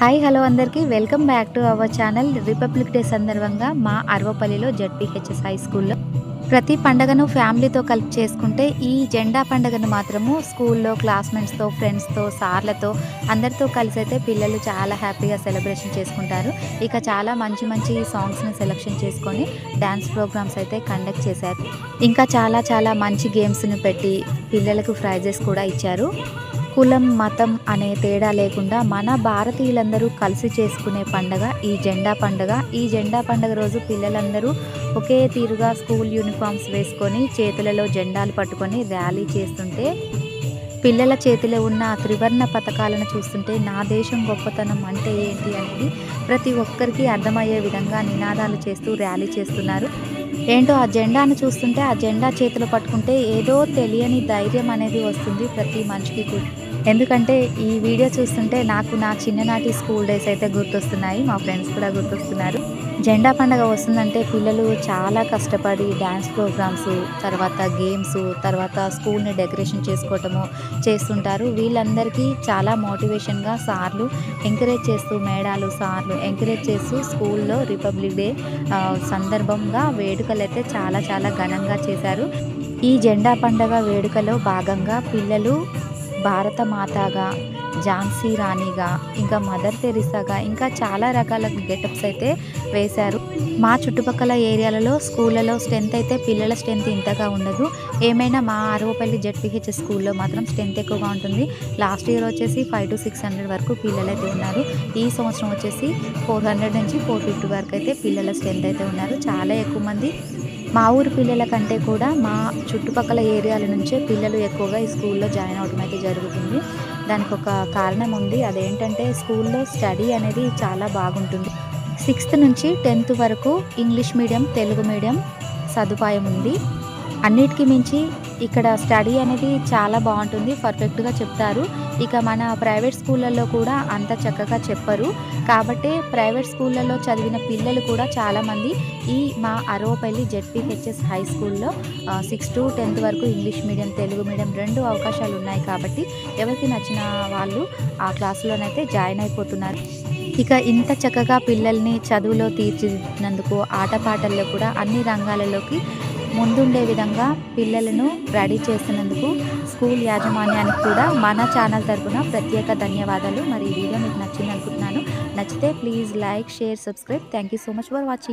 Hi hello అందరికీ. Welcome back to our channel Republic Day సందర్భంగా మా అరవపల్లిలో జడ్పీహెచ్ఎస్ హై స్కూల్లో. ప్రతి పండగను ఫ్యామిలీతో కలిపి చేసుకుంటే ఈ జెండా పండగను మాత్రము స్కూల్లో క్లాస్మేట్స్తో ఫ్రెండ్స్తో సార్లతో అందరితో కలిసి అయితే పిల్లలు చాలా హ్యాపీగా సెలబ్రేషన్ చేసుకుంటారు. ఇక చాలా మంచి మంచి సాంగ్స్ని సెలెక్షన్ చేసుకొని డ్యాన్స్ ప్రోగ్రామ్స్ అయితే కండక్ట్ చేశారు. ఇంకా చాలా చాలా మంచి గేమ్స్ని పెట్టి పిల్లలకు ప్రైజెస్ కూడా ఇచ్చారు. కులం మతం అనే తేడా లేకుండా మన భారతీయులందరూ కలిసి చేసుకునే పండగ ఈ జెండా పండగ. ఈ జెండా పండగ రోజు పిల్లలందరూ ఒకే తీరుగా స్కూల్ యూనిఫామ్స్ వేసుకొని చేతులలో జెండాలు పట్టుకొని ర్యాలీ చేస్తుంటే పిల్లల చేతిలో ఉన్న త్రివర్ణ పథకాలను చూస్తుంటే నా దేశం గొప్పతనం అంటే ఏంటి అనేది ప్రతి ఒక్కరికి అర్థమయ్యే విధంగా నినాదాలు చేస్తూ ర్యాలీ చేస్తున్నారు. ఏంటో ఆ జెండాను చూస్తుంటే ఆ జెండా చేతిలో పట్టుకుంటే ఏదో తెలియని ధైర్యం అనేది వస్తుంది ప్రతి మనిషికి కూడా. ఎందుకంటే ఈ వీడియో చూస్తుంటే నాకు నా చిన్ననాటి స్కూల్ డేస్ అయితే గుర్తొస్తున్నాయి. మా ఫ్రెండ్స్ కూడా గుర్తొస్తున్నారు. జెండా పండగ వస్తుందంటే పిల్లలు చాలా కష్టపడి డ్యాన్స్ ప్రోగ్రామ్స్ తర్వాత గేమ్స్ తర్వాత స్కూల్ని డెకరేషన్ చేసుకోవటము చేస్తుంటారు. వీళ్ళందరికీ చాలా మోటివేషన్గా సార్లు ఎంకరేజ్ చేస్తూ మేడాలు సార్లు ఎంకరేజ్ చేస్తూ స్కూల్లో రిపబ్లిక్ డే సందర్భంగా వేడుకలు అయితే చాలా చాలా ఘనంగా చేశారు. ఈ జెండా పండగ వేడుకలో భాగంగా పిల్లలు భారత మాతగా ఝాన్సీ రాణిగా ఇంకా మదర్ తెరిసాగా ఇంకా చాలా రకాల గెటప్స్ అయితే వేశారు. మా చుట్టుపక్కల ఏరియాలలో స్కూళ్ళలో స్ట్రెంత్ అయితే పిల్లల స్ట్రెంత్ ఇంతగా ఉండదు. ఏమైనా మా అరవపల్లి జెడ్పిహెచ్ స్కూల్లో మాత్రం స్ట్రెంత్ ఎక్కువగా ఉంటుంది. లాస్ట్ ఇయర్ వచ్చేసి ఫైవ్ టు సిక్స్ హండ్రెడ్ వరకు పిల్లలు అయితే ఉన్నారు. ఈ సంవత్సరం వచ్చేసి ఫోర్ హండ్రెడ్ నుంచి ఫోర్ ఫిఫ్టీ వరకు అయితే పిల్లల స్ట్రెంత్ అయితే ఉన్నారు. చాలా ఎక్కువ మంది. మా ఊరు పిల్లల కంటే కూడా మా చుట్టుపక్కల ఏరియాల నుంచే పిల్లలు ఎక్కువగా ఈ స్కూల్లో జాయిన్ అవడం అయితే జరుగుతుంది. దానికి ఒక కారణం ఉంది అదేంటంటే స్కూల్లో స్టడీ అనేది చాలా బాగుంటుంది. సిక్స్త్ నుంచి టెన్త్ వరకు ఇంగ్లీష్ మీడియం తెలుగు మీడియం సదుపాయం ఉంది అన్నిటికీ మించి ఇక్కడ స్టడీ అనేది చాలా బాగుంటుంది పర్ఫెక్ట్గా చెప్తారు. ఇక మన ప్రైవేట్ స్కూళ్ళల్లో కూడా అంత చక్కగా చెప్పరు. కాబట్టి ప్రైవేట్ స్కూళ్ళల్లో చదివిన పిల్లలు కూడా చాలామంది ఈ మా అరవపల్లి జెడ్పీహెచ్ఎస్ హై స్కూల్లో సిక్స్ టు టెన్త్ వరకు ఇంగ్లీష్ మీడియం తెలుగు మీడియం రెండు అవకాశాలు ఉన్నాయి కాబట్టి ఎవరికి నచ్చిన వాళ్ళు ఆ క్లాసులోనైతే జాయిన్ అయిపోతున్నారు. ఇక ఇంత చక్కగా పిల్లల్ని చదువులో తీర్చిదిద్దినందుకు ఆటపాటల్లో కూడా అన్ని రంగాలలోకి ముందుండే విధంగా పిల్లలను రెడీ చేసినందుకు స్కూల్ యాజమాన్యానికి కూడా మన ఛానల్ తరపున ప్రత్యేక ధన్యవాదాలు. మరి ఈ వీడియో మీకు నచ్చింది అనుకుంటున్నాను నచ్చితే please like share subscribe. Thank you so much for watching.